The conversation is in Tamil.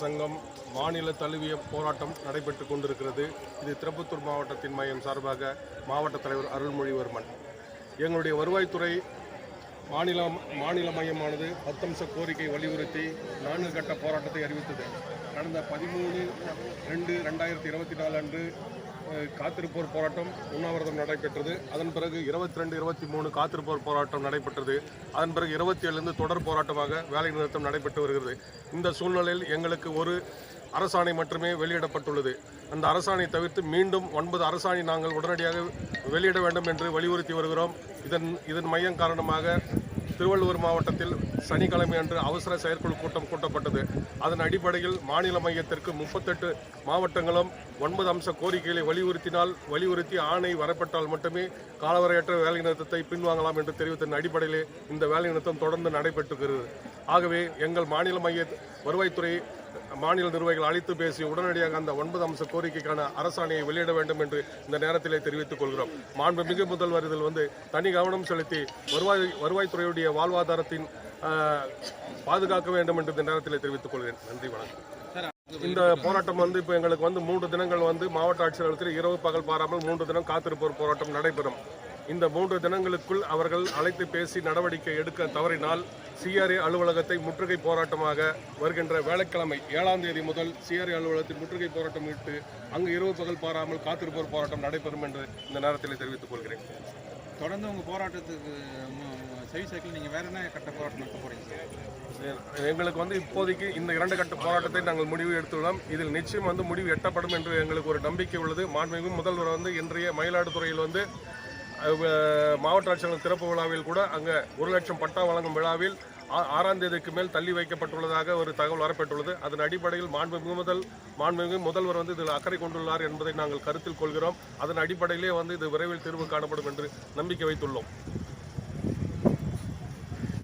சங்கம் மாநில தழுவிய போராட்டம் நடைபெற்று கொண்டிருக்கிறது. இது திருப்பத்தூர் மாவட்டத்தின் மையம் சார்பாக மாவட்ட தலைவர் அருள்மொழிவர்மன். எங்களுடைய வருவாய்த்துறை மாநில மாநில மையமானது பத்தம்ச கோரிக்கை வலியுறுத்தி நான்கு கட்ட போராட்டத்தை அறிவித்தது. கடந்த பதிமூணு ரெண்டு ரெண்டாயிரத்தி இருபத்தி நாலு அன்று காத்திருப்போர் போராட்டம் உண்ணாவிரதம் நடைபெற்றது. அதன் பிறகு இருபத்தி ரெண்டு இருபத்தி மூணு காத்திருப்போர் போராட்டம் நடைபெற்றது. அதன் பிறகு இருபத்தி ஏழுலேருந்து தொடர் போராட்டமாக வேலை நிறுத்தம் நடைபெற்று வருகிறது. இந்த சூழ்நிலையில் எங்களுக்கு ஒரு அரசாணை மட்டுமே வெளியிடப்பட்டுள்ளது. அந்த அரசாணை தவிர்த்து மீண்டும் ஒன்பது அரசாணை நாங்கள் உடனடியாக வெளியிட வேண்டும் என்று வலியுறுத்தி வருகிறோம். இதன் இதன் மையம் காரணமாக திருவள்ளூர் மாவட்டத்தில் சனிக்கிழமை அன்று அவசர செயற்குழு கூட்டம் கூட்டப்பட்டது. அதன் அடிப்படையில் மாநில மையத்திற்கு முப்பத்தெட்டு மாவட்டங்களும் ஒன்பது அம்ச கோரிக்கைகளை வலியுறுத்தினால் வலியுறுத்தி ஆணை வரப்பட்டால் மட்டுமே காலவரையற்ற வேலைநிறுத்தத்தை பின்வாங்கலாம் என்று தெரிவித்ததன் அடிப்படையிலே இந்த வேலைநிறுத்தம் தொடர்ந்து நடைபெற்றுகிறது. ஆகவே எங்கள் மாநில மைய வருவாய்த்துறை மாநில நிர்வாகிகள் அழைத்து பேசி உடனடியாக அந்த ஒன்பது அம்ச கோரிக்கைக்கான அரசாணையை வெளியிட வேண்டும் என்று இந்த நேரத்திலே தெரிவித்துக் கொள்கிறோம். மாண்புமிகு முதல்வர் இதில் வந்து தனி கவனம் செலுத்தி வருவாய் வருவாய்த்துறையுடைய வாழ்வாதாரத்தின் ஆஹ், பாதுகாக்க வேண்டும் என்று இந்த நேரத்திலே தெரிவித்துக் கொள்கிறேன். நன்றி வணக்கம். இந்த போராட்டம் வந்து இப்போ எங்களுக்கு வந்து மூன்று தினங்கள் வந்து மாவட்ட ஆட்சியர்களுக்கு இரவு பகல் பாராமல் மூன்று தினம் காத்திருப்போர் போராட்டம் நடைபெறும். இந்த மூன்று தினங்களுக்குள் அவர்கள் அழைத்து பேசி நடவடிக்கை எடுக்க தவறினால் சிஆர்ஏ அலுவலகத்தை முற்றுகை போராட்டமாக வருகின்ற வேலைக்கிழமை ஏழாம் தேதி முதல் சிஆர்ஏ அலுவலகத்தில் முற்றுகை போராட்டம் இட்டு அங்கு இரவு பகல் பாராமல் காத்திருப்போர் போராட்டம் நடைபெறும் என்று இந்த நேரத்தில் தெரிவித்துக் கொள்கிறேன். தொடர்ந்து உங்கள் போராட்டத்துக்கு செவி சைக்கிள் நீங்கள் வேற என்ன கட்ட போராட்டம் நடத்த போகிறீங்க எங்களுக்கு வந்து இப்போதைக்கு இந்த இரண்டு கட்ட போராட்டத்தை நாங்கள் முடிவு எடுத்துள்ளோம். இதில் நிச்சயம் வந்து முடிவு எட்டப்படும் என்று எங்களுக்கு ஒரு நம்பிக்கை உள்ளது. மாண்புமிகு முதல்வர் வந்து இன்றைய மயிலாடுதுறையில் வந்து மாவட்ட ஆட்சியர் திறப்பு விழாவில் கூட அங்கே ஒரு லட்சம் பட்டா வழங்கும் விழாவில் ஆறாம் தேதிக்கு மேல் தள்ளி வைக்கப்பட்டுள்ளதாக ஒரு தகவல் வரப்பட்டுள்ளது அதன் அடிப்படையில் மாண்புமிகு முதல் மாண்புமிகு முதல்வர் வந்து இதில் அக்கறை கொண்டுள்ளார் என்பதை நாங்கள் கருத்தில் கொள்கிறோம். அதன் அடிப்படையிலே வந்து இது விரைவில் தீர்வு காணப்படும் என்று நம்பிக்கை வைத்துள்ளோம்.